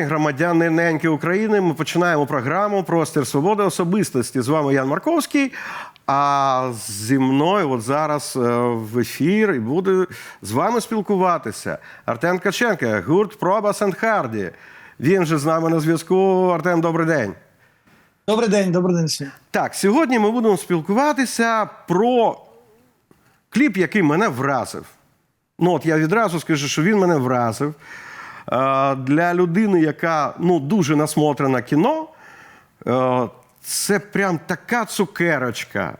День, громадяни неньки України. Ми починаємо програму Простір свободи особистості. З вами Ян Марковський. А зі мною от зараз е, в ефір і буде з вами спілкуватися Артем Ткаченко, гурт Пробас and Харді. Він же з нами на зв'язку. Артем, добрий день. Добрий день, добрий день всім. Так, сьогодні ми будемо спілкуватися про кліп, який мене вразив. Ну, от я відразу скажу, що він мене вразив. Е, Для людини, яка ну, дуже насмотрена кіно, е, це прям така цукерочка.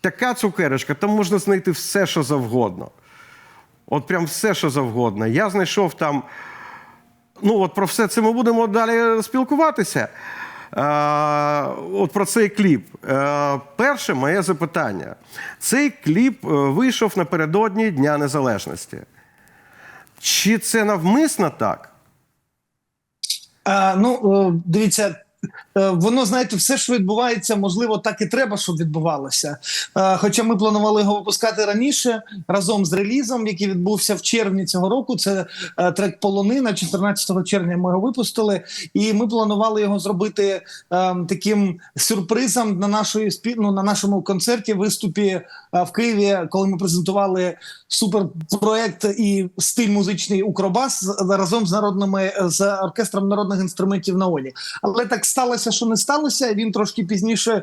Така цукерочка, там можна знайти все, що завгодно. От прям все, що завгодно. Я знайшов там. Ну, от про все це ми будемо далі спілкуватися. Е, от про цей кліп. Перше моє запитання. Цей кліп вийшов напередодні Дня Незалежності. Чи це навмисно так? А, ну, е, дивіться, е, воно, знаєте, все, що відбувається, можливо, так і треба, щоб відбувалося. Е, Хоча ми планували його випускати раніше разом з релізом, який відбувся в червні цього року. Це е, трек Полонина. 14 червня ми його випустили, і ми планували його зробити е, таким сюрпризом на нашої ну, на нашому концерті, виступі е, в Києві, коли ми презентували суперпроект і стиль музичний Укробас разом з народними з оркестром народних інструментів на Олі. Але так сталося, що не сталося. Він трошки пізніше е,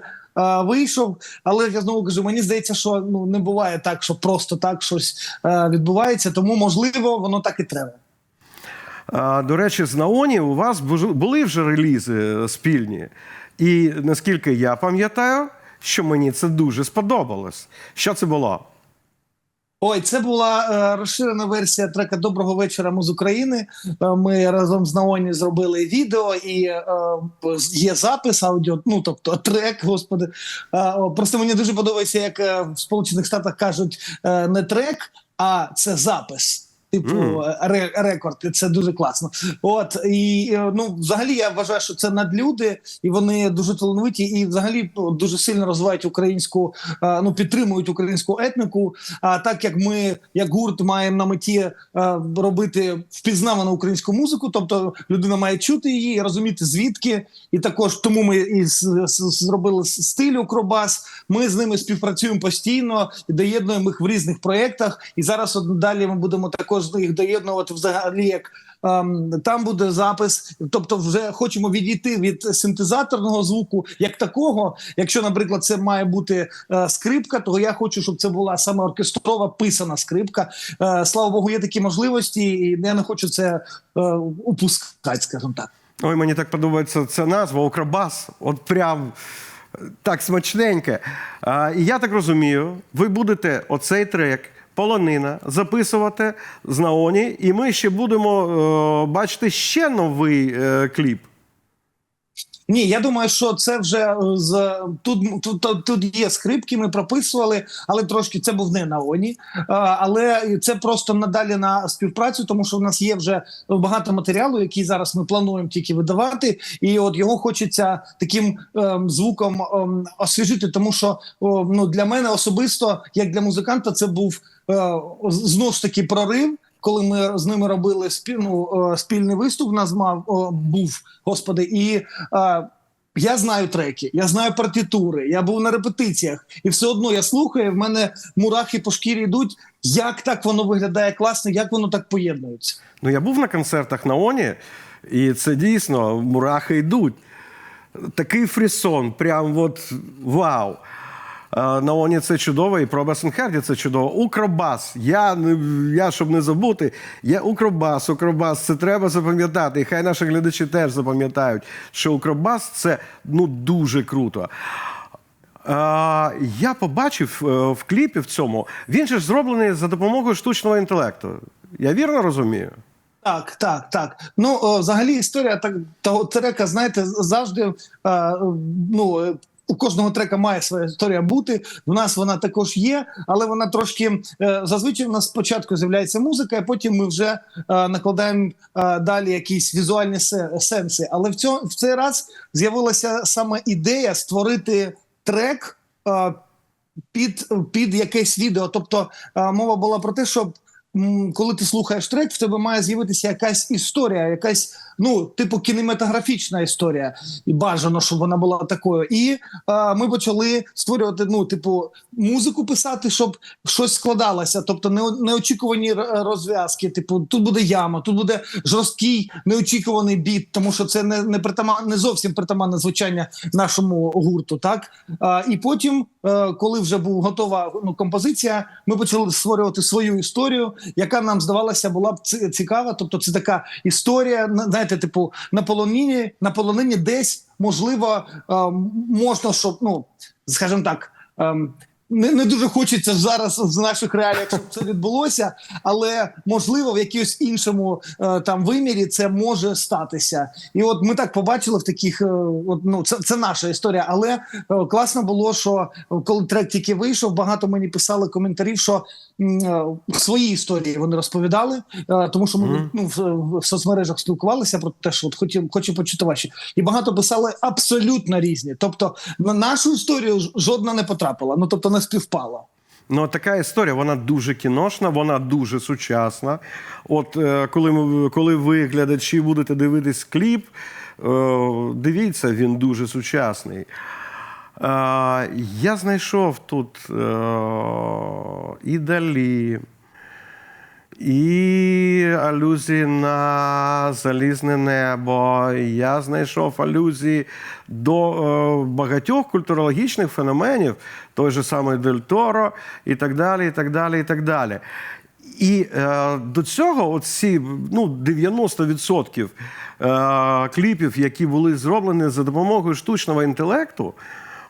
вийшов. Але я знову кажу, мені здається, що ну не буває так, що просто так щось е, відбувається. Тому можливо, воно так і треба. А, До речі, з Наоні у вас були вже релізи е, спільні. І наскільки я пам'ятаю, що мені це дуже сподобалось. Що це було? Ой, це була е, розширена версія трека Доброго вечора ми з України. Е, ми разом з Наоні зробили відео і е, є запис аудіо. Ну тобто трек, господи. Е, просто мені дуже подобається, як е, в Сполучених Штатах кажуть е, не трек, а це запис. Типу ре- рекорд, і це дуже класно. От і ну, взагалі, я вважаю, що це надлюди, і вони дуже талановиті, і взагалі ну, дуже сильно розвивають українську, е, ну підтримують українську етнику. А так як ми, як гурт, маємо на меті е, робити впізнавану українську музику, тобто людина має чути її, розуміти звідки, і також тому ми і зробили стиль Укробас. Ми з ними співпрацюємо постійно доєднуємо їх в різних проєктах. І зараз от далі ми будемо також їх доєднувати взагалі як. ем, Там буде запис, тобто, вже хочемо відійти від синтезаторного звуку як такого. Якщо, наприклад, це має бути е, скрипка, то я хочу, щоб це була саме оркестрова писана скрипка. Е, слава Богу, є такі можливості, і я не хочу це е, упускати, скажімо так. Ой, мені так подобається ця назва Укробас. От прям е, так смачненьке. І я так розумію, ви будете оцей трек. Полонина записувати з Наоні, і ми ще будемо е, бачити ще новий е, кліп. Ні, я думаю, що це вже е, з тут, тут, тут, є скрипки. Ми прописували, але трошки це був не на Оні. Але це просто надалі на співпрацю, тому що в нас є вже багато матеріалу, який зараз ми плануємо тільки видавати, і от його хочеться таким ем, звуком ем, освіжити, тому що о, ну для мене особисто, як для музиканта, це був знову ж таки прорив. Коли ми з ними робили спільну е, спільний виступ, нас мав був господи, і е, я знаю треки, я знаю партитури, я був на репетиціях, і все одно я слухаю. В мене мурахи по шкірі йдуть. Як так воно виглядає класно, як воно так поєднується? Ну, я був на концертах на Оні, і це дійсно мурахи йдуть. Такий фрісон, прям от вау. Е, На Оні це чудово, і про Басенхерді це чудово. Укробас. Я, я, щоб не забути, я Укробас, Укробас, це треба запам'ятати. І хай наші глядачі теж запам'ятають, що Укробас це ну, дуже круто. Е, я побачив е, в кліпі в цьому, він же ж зроблений за допомогою штучного інтелекту. Я вірно розумію? Так, так, так. Ну о, взагалі історія так того трека, знаєте, завжди е, ну. У кожного трека має своя історія бути. В нас вона також є, але вона трошки е, зазвичай у нас спочатку з'являється музика, а потім ми вже е, накладаємо е, далі якісь візуальні сенси. Але в цьому в цей раз з'явилася саме ідея створити трек під, під якесь відео. Тобто мова була про те, щоб коли ти слухаєш трек, в тебе має з'явитися якась історія, якась ну, типу, кінематографічна історія, і бажано, щоб вона була такою. І е, ми почали створювати, ну, типу, музику писати, щоб щось складалося. Тобто, не, неочікувані розв'язки. Типу, тут буде яма, тут буде жорсткий неочікуваний біт, тому що це не, не притаман, не зовсім притаманне звучання нашому гурту. Так а, і потім, е, коли вже була готова ну, композиція, ми почали створювати свою історію, яка нам здавалося була б ці- цікава. Тобто, це така історія, на- знаєте, типу на полонині, на полонині десь можливо е, можна, щоб ну скажімо так. Не, не дуже хочеться зараз з наших реаліях, щоб це відбулося, але можливо в якомусь іншому е, там вимірі це може статися. І от ми так побачили в таких, е, от, ну це, це наша історія. Але е, класно було, що коли трек тільки вийшов, багато мені писали коментарів, що е, свої історії вони розповідали, е, тому що ми Мгм. ну, в, в соцмережах спілкувалися про те, що от хотів, хочу почути ваші, і багато писали абсолютно різні. Тобто на нашу історію жодна не потрапила. Ну тобто не впала. Ну, така історія, вона дуже кіношна, вона дуже сучасна. От е, коли коли ви, глядачі, будете дивитись кліп, е, дивіться, він дуже сучасний. Е, я знайшов тут е, і Далі, і алюзії на залізне небо. Я знайшов алюзії до е, багатьох культурологічних феноменів, той же самий Дель Торо, і так далі, і так далі, і так далі. І е, до цього оці ну, 90% е, кліпів, які були зроблені за допомогою штучного інтелекту,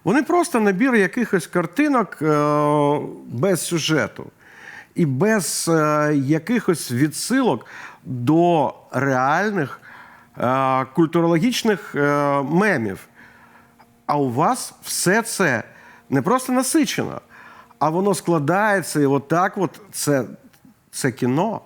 вони просто набір якихось картинок е, без сюжету і без е, якихось відсилок до реальних е, культурологічних е, мемів. А у вас все це не просто насичено, а воно складається, і отак от це, це кіно.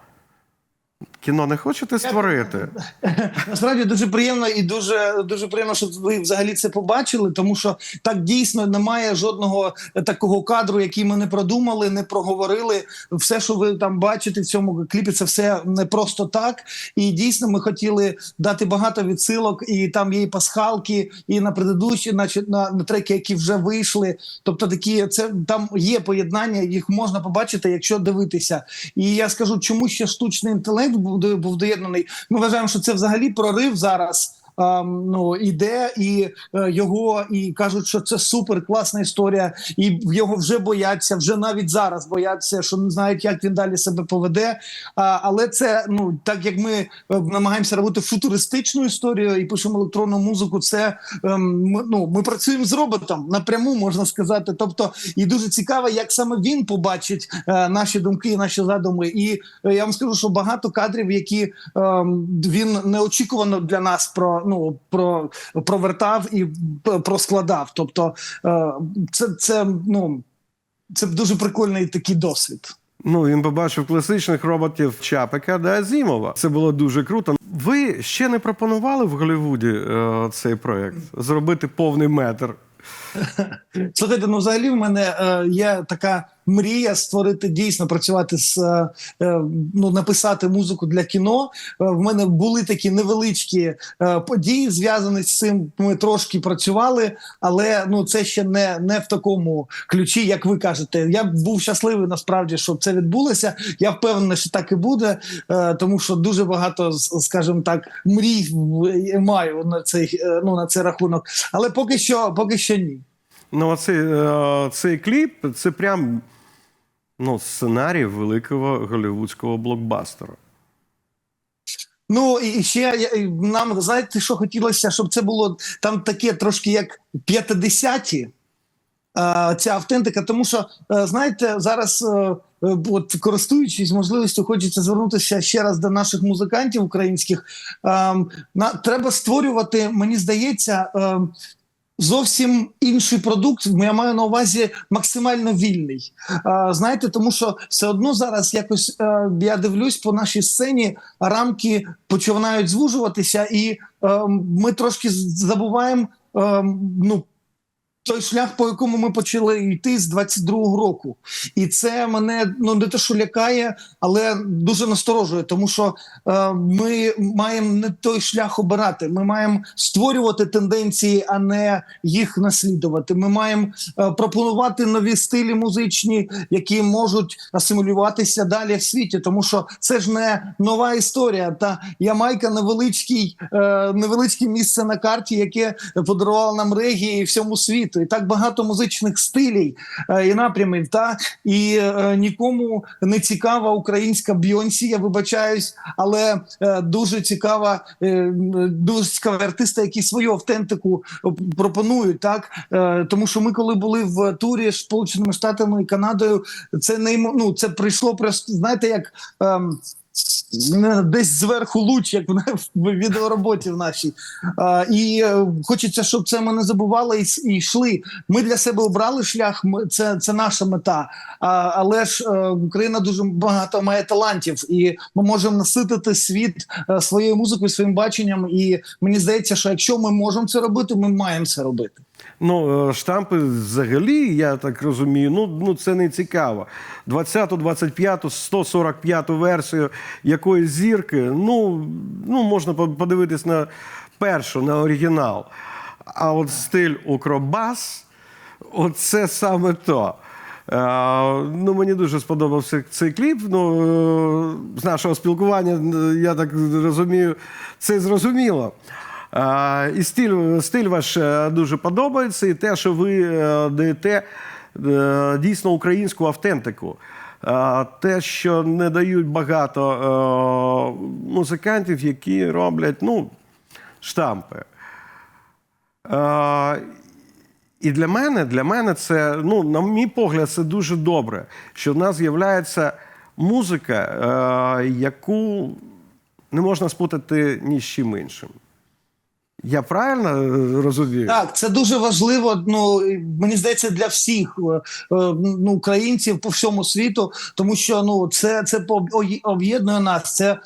Кіно не хочете створити? Насправді дуже приємно і дуже дуже приємно, що ви взагалі це побачили, тому що так дійсно немає жодного такого кадру, який ми не продумали, не проговорили. Все, що ви там бачите в цьому кліпі, це все не просто так. І дійсно ми хотіли дати багато відсилок, і там є і пасхалки, і на предыдущі, значить, на, на треки, які вже вийшли. Тобто такі це там є поєднання, їх можна побачити, якщо дивитися. І я скажу, чому ще штучний інтелект був, був доєднаний. Ми вважаємо, що це взагалі прорив зараз. Ну іде і е, його і кажуть, що це супер класна історія, і його вже бояться, вже навіть зараз бояться, що не знають, як він далі себе поведе. Але це ну так як ми е, намагаємося робити футуристичну історію і пишемо електронну музику. Це ем, ну ми працюємо з роботом напряму, можна сказати. Тобто, і дуже цікаво, як саме він побачить е, наші думки, наші задуми. І я вам скажу, що багато кадрів, які ем, він неочікувано для нас про ну про провертав і проскладав. Тобто, е, це, це ну це дуже прикольний такий досвід. Ну, він побачив класичних роботів Чапика да Азімова. Це було дуже круто. Ви ще не пропонували в Голлівуді е, цей проєкт зробити повний метр. Слухайте, ну взагалі в мене е, є така мрія створити дійсно працювати з е, е, ну написати музику для кіно. Е, в мене були такі невеличкі події, зв'язані з цим. Ми трошки працювали, але ну це ще не, не в такому ключі, як ви кажете. Я був щасливий насправді, щоб це відбулося. Я впевнений, що так і буде, тому що дуже багато, скажімо так, мрій маю на цей ну на цей рахунок. Але поки що, поки що ні. Ну, оцей, е, цей кліп це прям ну, сценарій великого голлівудського блокбастера. Ну і ще нам знаєте, що хотілося, щоб це було там таке трошки як 50-ті, е, ця автентика. Тому що е, знаєте, зараз, е, е, от користуючись можливістю, хочеться звернутися ще раз до наших музикантів українських. Ем, треба створювати, мені здається. Ем, Зовсім інший продукт, я маю на увазі максимально вільний. А, знаєте, тому що все одно зараз якось е, я дивлюсь по нашій сцені, рамки починають звужуватися, і е, ми трошки забуваємо е, ну, той шлях, по якому ми почали йти з 22-го року, і це мене ну не те, що лякає, але дуже насторожує, тому що е, ми маємо не той шлях обирати. Ми маємо створювати тенденції, а не їх наслідувати. Ми маємо е, пропонувати нові стилі музичні, які можуть асимілюватися далі в світі, тому що це ж не нова історія. Та Ямайка невеличкий, е, невеличке місце на карті, яке подарувало нам регії і всьому світу. І так багато музичних стилів е, і напрямів. Та і е, нікому не цікава українська Бйонсі, я вибачаюсь, але е, дуже цікава, дуже цікаві артисти, які свою автентику пропонують. Так тому, що ми, коли були в турі Сполученими Штатами і Канадою, це не ну, це прийшло просто знаєте, як. Десь зверху луч, як в, відеороботі в нашій. А, і е, хочеться, щоб це ми не забували і, і йшли. Ми для себе обрали шлях, ми, це, це наша мета. А, але ж е, Україна дуже багато має талантів, і ми можемо наситити світ е, своєю музикою, своїм баченням. І мені здається, що якщо ми можемо це робити, ми маємо це робити. Ну, штампи взагалі, я так розумію, ну, ну це не цікаво. 20-ту, 25-ту, 145-ту версію якоїсь зірки, ну, ну можна подивитись на першу, на оригінал. А от стиль Укробас, оце саме то. Ну, мені дуже сподобався цей кліп. Ну, е, з нашого спілкування, е, я так розумію, це зрозуміло. І стиль, стиль ваш е, дуже подобається, і те, що ви даєте дійсно українську автентику. Те, що не дають багато е, музикантів, які роблять ну, штампи. Е, і для мене, для мене це, ну, на мій погляд, це дуже добре, що в нас з'являється музика, е, яку не можна спутати ні з чим іншим. Я правильно е, розумію? Так, це дуже важливо. Ну мені здається, для всіх е, е, ну, українців по всьому світу, тому що ну це це об'єднує нас. Це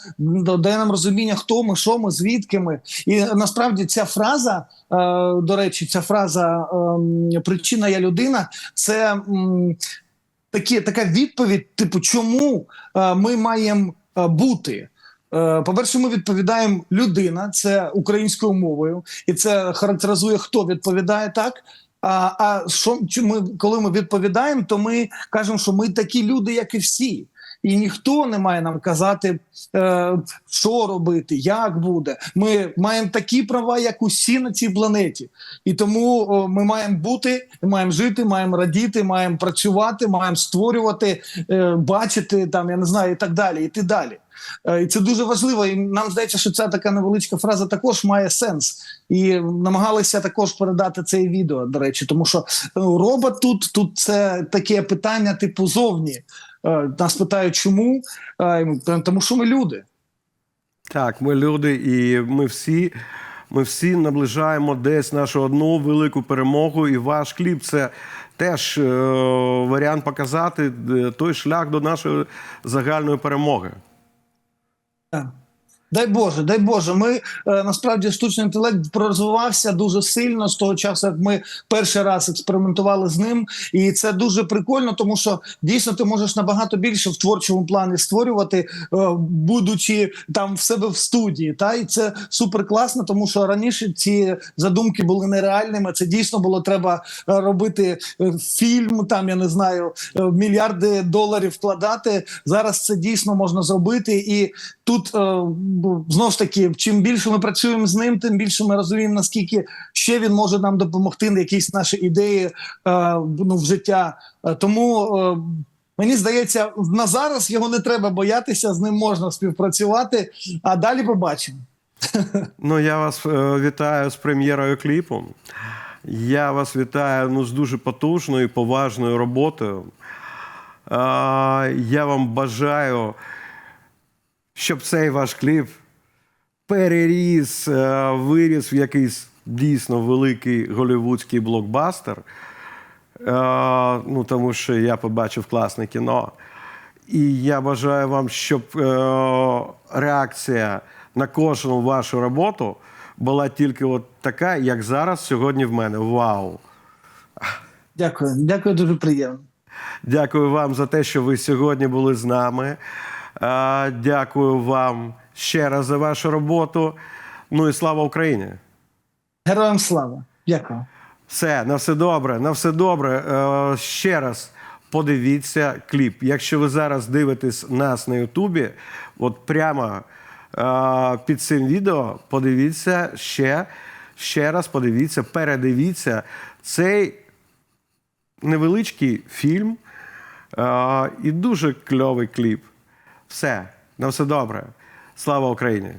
дає нам розуміння, хто ми, що ми, звідки ми. І насправді ця фраза, до речі, ця фраза ем, причина я людина. Це такі, така відповідь, типу, чому ми маємо бути. Е, По-перше, ми відповідаємо людина, це українською мовою, і це характеризує, хто відповідає так. А, а що ми, коли ми відповідаємо, то ми кажемо, що ми такі люди, як і всі. І ніхто не має нам казати, е, що робити, як буде. Ми маємо такі права, як усі на цій планеті. І тому ми маємо бути, маємо жити, маємо радіти, маємо працювати, маємо створювати, е, бачити там, я не знаю, і так далі, іти далі. Е, І це дуже важливо. І нам здається, що ця така невеличка фраза також має сенс. І намагалися також передати це відео, до речі, тому що робот тут, тут це таке питання, типу, зовні. Е, Нас питають, чому? Е, Тому що ми люди. Так, ми люди, і ми всі, ми всі наближаємо десь нашу одну велику перемогу. І ваш кліп це теж е, варіант показати е, той шлях до нашої загальної перемоги. Так. Дай Боже, дай Боже. Ми е, насправді штучний інтелект пророзвивався дуже сильно з того часу, як ми перший раз експериментували з ним, і це дуже прикольно, тому що дійсно ти можеш набагато більше в творчому плані створювати, е, будучи там в себе в студії. Та і це супер класно, тому що раніше ці задумки були нереальними. Це дійсно було треба е, робити фільм. Там я не знаю, мільярди доларів вкладати. Зараз це дійсно можна зробити і. Тут е, знову ж таки, чим більше ми працюємо з ним, тим більше ми розуміємо, наскільки ще він може нам допомогти на якісь наші ідеї е, ну, в життя. Е, тому мені здається, на зараз його не треба боятися, з ним можна співпрацювати, а далі побачимо. Ну, я вас вітаю з прем'єрою кліпу. Я вас вітаю ну, з дуже потужною і поважною роботою. Я вам бажаю, щоб цей ваш кліп переріс, е, виріс в якийсь дійсно великий голівудський блокбастер. Е, ну, тому що я побачив класне кіно. І я бажаю вам, щоб е, реакція на кожну вашу роботу була тільки от така, як зараз сьогодні в мене. Вау! Дякую, дякую, дуже приємно. Дякую вам за те, що ви сьогодні були з нами. Дякую вам ще раз за вашу роботу. Ну і слава Україні! Героям слава. Дякую. Все, на все добре, на все добре. Е, ще раз подивіться кліп. Якщо ви зараз дивитесь нас на Ютубі, от прямо е, під цим відео подивіться ще, ще раз подивіться, передивіться цей невеличкий фільм е, і дуже кльовий кліп. Все, на все добре. Слава Україні!